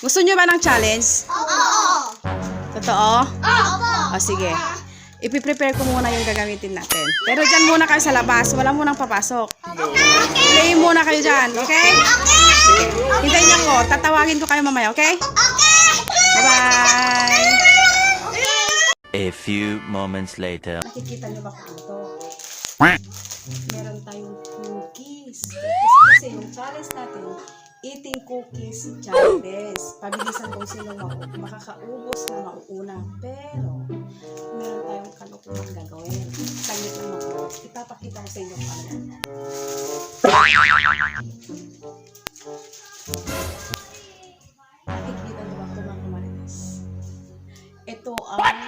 Gusto nyo ba ng challenge? Oo. Totoo? Oo. O sige. Ipiprepare ko muna yung gagamitin natin. Pero dyan muna kayo sa labas. Wala munang papasok. Play muna kayo dyan, okay? Sige. Hintayin niyo ko. Tatawagin ko kayo mamaya, okay? Bye-bye! A few moments later. Nakikita niyo ba kung ano to? Meron tayong cookies. Kasi yung challenge natin, eating cookies challenge. Pabilisan kung sino makakaubos na mauuna. Pero, meron tayong kalukuhan gagawin. Saglit lang ako. Ipapakita ko sa inyo kung ano. Nakikita niyo ba ito mga kamarites? Ito ang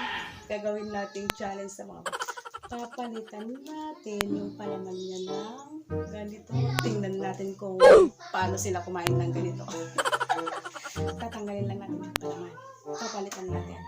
gagawin nating challenge sa mga. Papalitan natin yung palaman niya ng ganito. Tingnan natin kung paano sila kumain ng ganito. Tatanggalin lang natin yung palaman. Papalitan natin.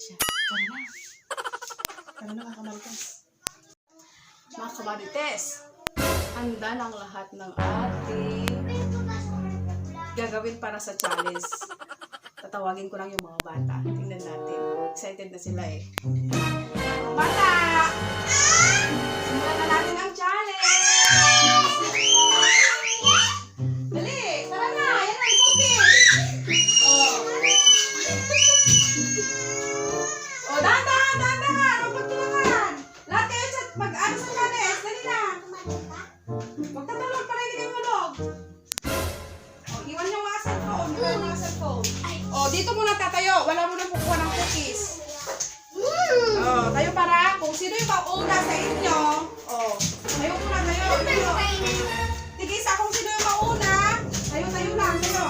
Siya. Tara na. Tara na mga kamarites. Mga kamarites, handa ang lahat ng ating gagawin para sa challenge. Tatawagin ko lang yung mga bata. Tingnan natin. Excited na sila eh. Bata! Simulan na natin Oh, iwan yung mga cellphone. Iwan yung mga cellphone. Oh, dito muna tatayo. Wala mo nang kukuha ng cookies. Oh, tayo para kung sino yung mauna sa inyo. Oh, tayo muna, tayo. tayo. Tigisa kung sino yung mauna. Tayo, tayo lang, tayo.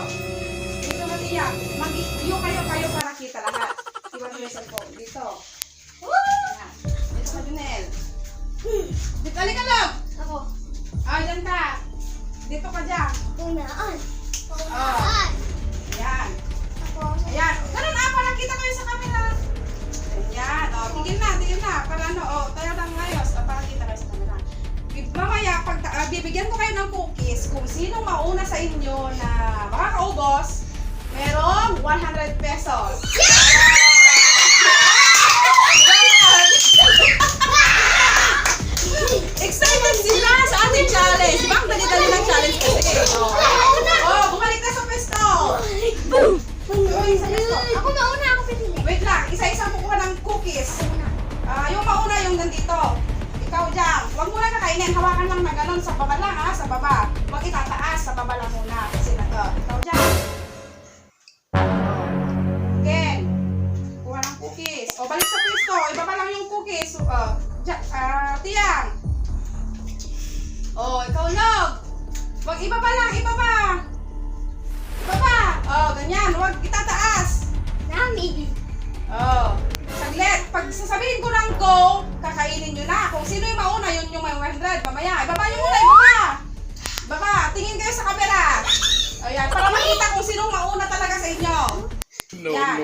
Dito matiyak. Mag-iyo kayo, kayo para kita lahat. Iwan yung cellphone. Dito. Dito ka, Junel. Dito, alika lang. Ako. Ah, dyan ka. Dito ka dyan. Unaan. Oh. Ayan. Ayan. Ganun ah, para kita kayo sa camera. Ayan. O, tigil na, tigil na. Para ano, o, tayo lang ngayos. O, para kita kayo sa camera. Mamaya, pag ah, bibigyan ko kayo ng cookies, kung sino mauna sa inyo na makakaubos, merong 100 pesos. Excited cookies. Ah, yung mauna yung nandito. Ikaw dyan. Huwag mo lang kakainin. Hawakan lang na ganun sa baba lang ha, sa baba. Huwag itataas, sa baba lang muna. Kasi na to. Ikaw dyan.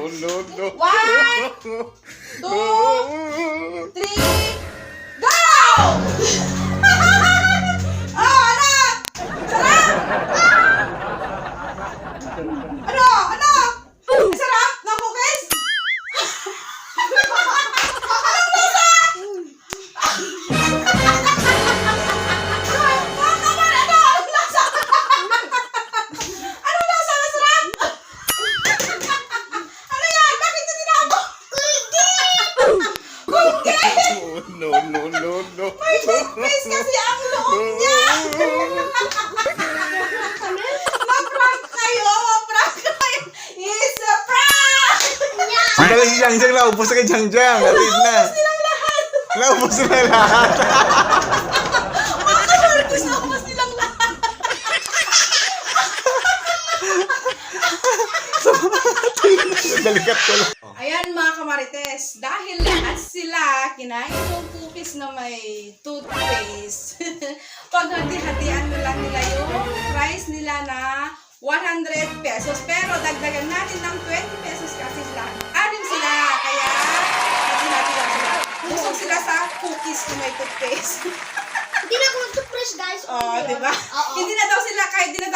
No, no. One, two, three, go! No, no, no, no. May toothpaste kasi ang loob niya! Ma-prank kayo! Ma-prank kayo! It's a prank! Sandali si Jang Jang, naubos na kay Jang Jang. Natin na. Silang lahat! Naubos na lahat. Mga Marcos, naubos nilang lahat! Dalikat ko lang. Ayan mga kamarites, dahil lahat sila kinain yung cookies na may toothpaste. Paghati-hatian na lang nila yung price nila na 100 pesos. Pero dagdagan natin ng 20 pesos kasi sila, anim sila. Kaya, hati-hati lang sila. Busog sila sa cookies na may toothpaste. Hindi na ako nag-toothbrush, guys. Oo, oh, di ba? Oo. Hindi na daw sila, kahit di na daw